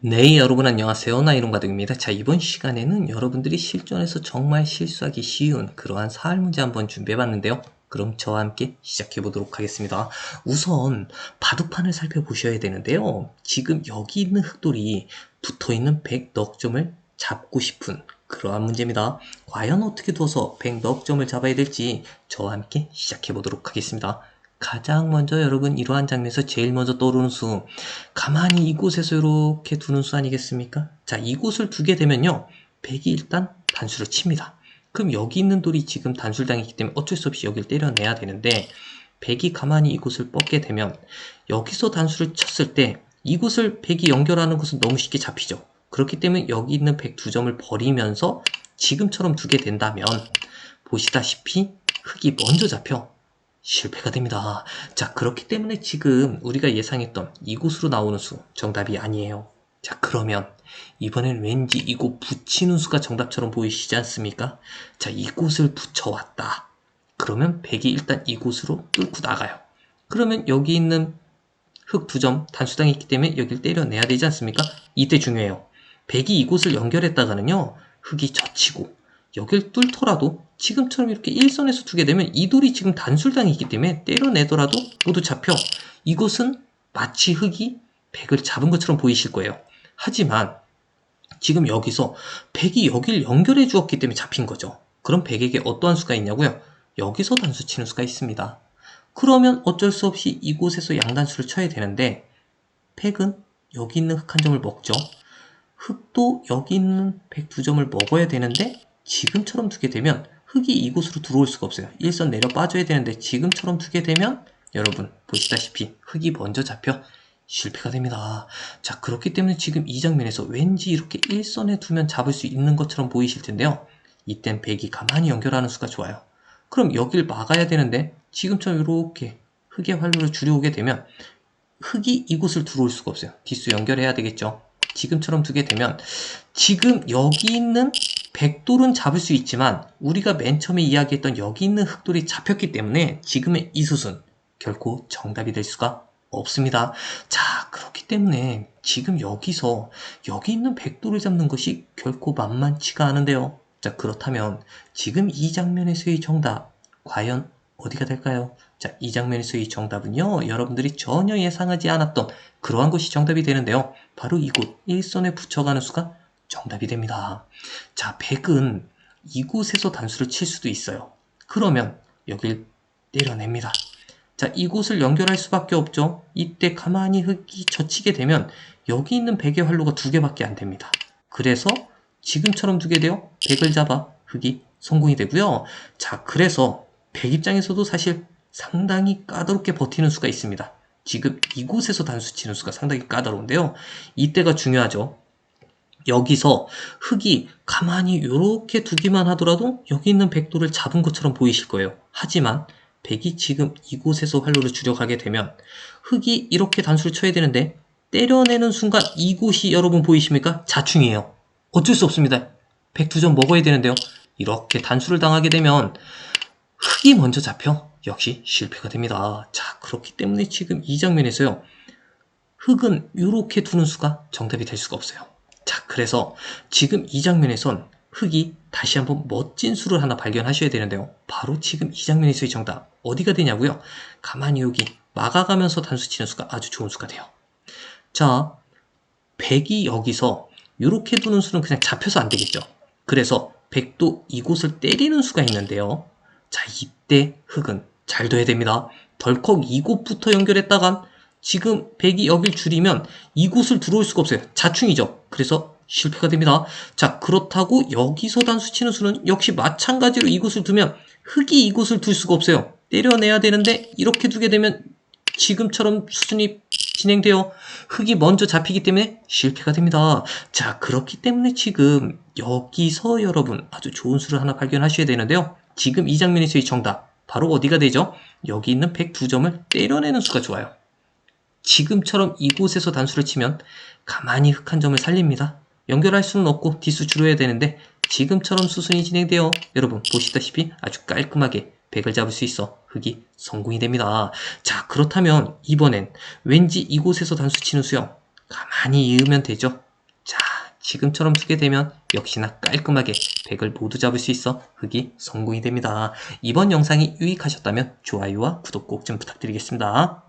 네, 여러분 안녕하세요. 나이론가득입니다. 자, 이번 시간에는 여러분들이 실전에서 정말 실수하기 쉬운 그러한 사활 문제 한번 준비해 봤는데요. 그럼 저와 함께 시작해 보도록 하겠습니다. 우선 바둑판을 살펴보셔야 되는데요. 지금 여기 있는 흑돌이 붙어있는 100 넉 점을 잡고 싶은 그러한 문제입니다. 과연 어떻게 두어서 100 넉 점을 잡아야 될지 저와 함께 시작해 보도록 하겠습니다. 가장 먼저 여러분 이러한 장면에서 제일 먼저 떠오르는 수. 가만히 이곳에서 이렇게 두는 수 아니겠습니까? 자 이곳을 두게 되면요. 100이 일단 단수를 칩니다. 그럼 여기 있는 돌이 지금 단술당했기 때문에 어쩔 수 없이 여기를 때려내야 되는데 100이 가만히 이곳을 뻗게 되면 여기서 단수를 쳤을 때 이곳을 100이 연결하는 것은 너무 쉽게 잡히죠. 그렇기 때문에 여기 있는 100두 점을 버리면서 지금처럼 두게 된다면 보시다시피 흙이 먼저 잡혀 실패가 됩니다. 자, 그렇기 때문에 지금 우리가 예상했던 이곳으로 나오는 수 정답이 아니에요. 자, 그러면 이번엔 왠지 이곳 붙이는 수가 정답처럼 보이시지 않습니까? 자, 이곳을 붙여왔다. 그러면 100이 일단 이곳으로 뚫고 나가요. 그러면 여기 있는 흙 두 점 단수당이 있기 때문에 여기를 때려내야 되지 않습니까? 이때 중요해요. 100이 이곳을 연결했다가는요, 흙이 젖히고 여길 뚫더라도 지금처럼 이렇게 일선에서 두게 되면 이 돌이 지금 단술당이 있기 때문에 때려내더라도 모두 잡혀 이곳은 마치 흙이 백을 잡은 것처럼 보이실 거예요. 하지만 지금 여기서 백이 여길 연결해 주었기 때문에 잡힌 거죠. 그럼 백에게 어떠한 수가 있냐고요? 여기서 단수 치는 수가 있습니다. 그러면 어쩔 수 없이 이곳에서 양단수를 쳐야 되는데 백은 여기 있는 흙 한 점을 먹죠. 흙도 여기 있는 백 두 점을 먹어야 되는데 지금처럼 두게 되면 흙이 이곳으로 들어올 수가 없어요. 일선 내려 빠져야 되는데 지금처럼 두게 되면 여러분 보시다시피 흙이 먼저 잡혀 실패가 됩니다. 자 그렇기 때문에 지금 이 장면에서 왠지 이렇게 일선에 두면 잡을 수 있는 것처럼 보이실 텐데요. 이땐 백이 가만히 연결하는 수가 좋아요. 그럼 여길 막아야 되는데 지금처럼 이렇게 흙의 활로를 줄여오게 되면 흙이 이곳을 들어올 수가 없어요. 뒷수 연결해야 되겠죠. 지금처럼 두게 되면 지금 여기 있는 백돌은 잡을 수 있지만 우리가 맨 처음에 이야기했던 여기 있는 흑돌이 잡혔기 때문에 지금의 이 숫은 결코 정답이 될 수가 없습니다. 자 그렇기 때문에 지금 여기서 여기 있는 백돌을 잡는 것이 결코 만만치가 않은데요. 자 그렇다면 지금 이 장면에서의 정답 과연 어디가 될까요? 자, 이 장면에서의 정답은요, 여러분들이 전혀 예상하지 않았던 그러한 것이 정답이 되는데요. 바로 이곳, 일선에 붙여가는 수가 정답이 됩니다. 자, 100은 이곳에서 단수를 칠 수도 있어요. 그러면 여길 때려냅니다. 자, 이곳을 연결할 수밖에 없죠. 이때 가만히 흙이 젖히게 되면 여기 있는 100의 활로가 두 개밖에 안 됩니다. 그래서 지금처럼 두게 돼요. 100을 잡아 흙이 성공이 되고요. 자, 그래서 100 입장에서도 사실 상당히 까다롭게 버티는 수가 있습니다. 지금 이곳에서 단수 치는 수가 상당히 까다로운데요. 이때가 중요하죠. 여기서 흙이 가만히 이렇게 두기만 하더라도 여기 있는 백도를 잡은 것처럼 보이실 거예요. 하지만 백이 지금 이곳에서 활로를 줄여가게 되면 흙이 이렇게 단수를 쳐야 되는데 때려내는 순간 이곳이 여러분 보이십니까? 자충이에요. 어쩔 수 없습니다. 백 두 점 먹어야 되는데요. 이렇게 단수를 당하게 되면 흙이 먼저 잡혀 역시 실패가 됩니다. 자 그렇기 때문에 지금 이 장면에서요. 흙은 이렇게 두는 수가 정답이 될 수가 없어요. 자, 그래서 지금 이 장면에선 흙이 다시 한번 멋진 수를 하나 발견하셔야 되는데요. 바로 지금 이 장면에서의 정답 어디가 되냐고요? 가만히 여기 막아가면서 단수 치는 수가 아주 좋은 수가 돼요. 자, 100이 여기서 이렇게 두는 수는 그냥 잡혀서 안 되겠죠. 그래서 100도 이곳을 때리는 수가 있는데요. 자, 이때 흙은 잘 둬야 됩니다. 덜컥 이곳부터 연결했다간 지금 100이 여길 줄이면 이곳을 들어올 수가 없어요. 자충이죠. 그래서 실패가 됩니다. 자, 그렇다고 여기서 단수 치는 수는 역시 마찬가지로 이곳을 두면 흙이 이곳을 둘 수가 없어요. 때려내야 되는데 이렇게 두게 되면 지금처럼 수순이 진행되어 흙이 먼저 잡히기 때문에 실패가 됩니다. 자, 그렇기 때문에 지금 여기서 여러분 아주 좋은 수를 하나 발견하셔야 되는데요. 지금 이 장면에서의 정답 바로 어디가 되죠? 여기 있는 102점을 때려내는 수가 좋아요. 지금처럼 이곳에서 단수를 치면 가만히 흙한 점을 살립니다. 연결할 수는 없고 뒷수 줄여야 되는데 지금처럼 수순이 진행되어 여러분 보시다시피 아주 깔끔하게 백을 잡을 수 있어 흙이 성공이 됩니다. 자 그렇다면 이번엔 왠지 이곳에서 단수 치는 수영 가만히 이으면 되죠. 지금처럼 쓰게 되면 역시나 깔끔하게 100을 모두 잡을 수 있어 흑이 성공이 됩니다. 이번 영상이 유익하셨다면 좋아요와 구독 꼭 좀 부탁드리겠습니다.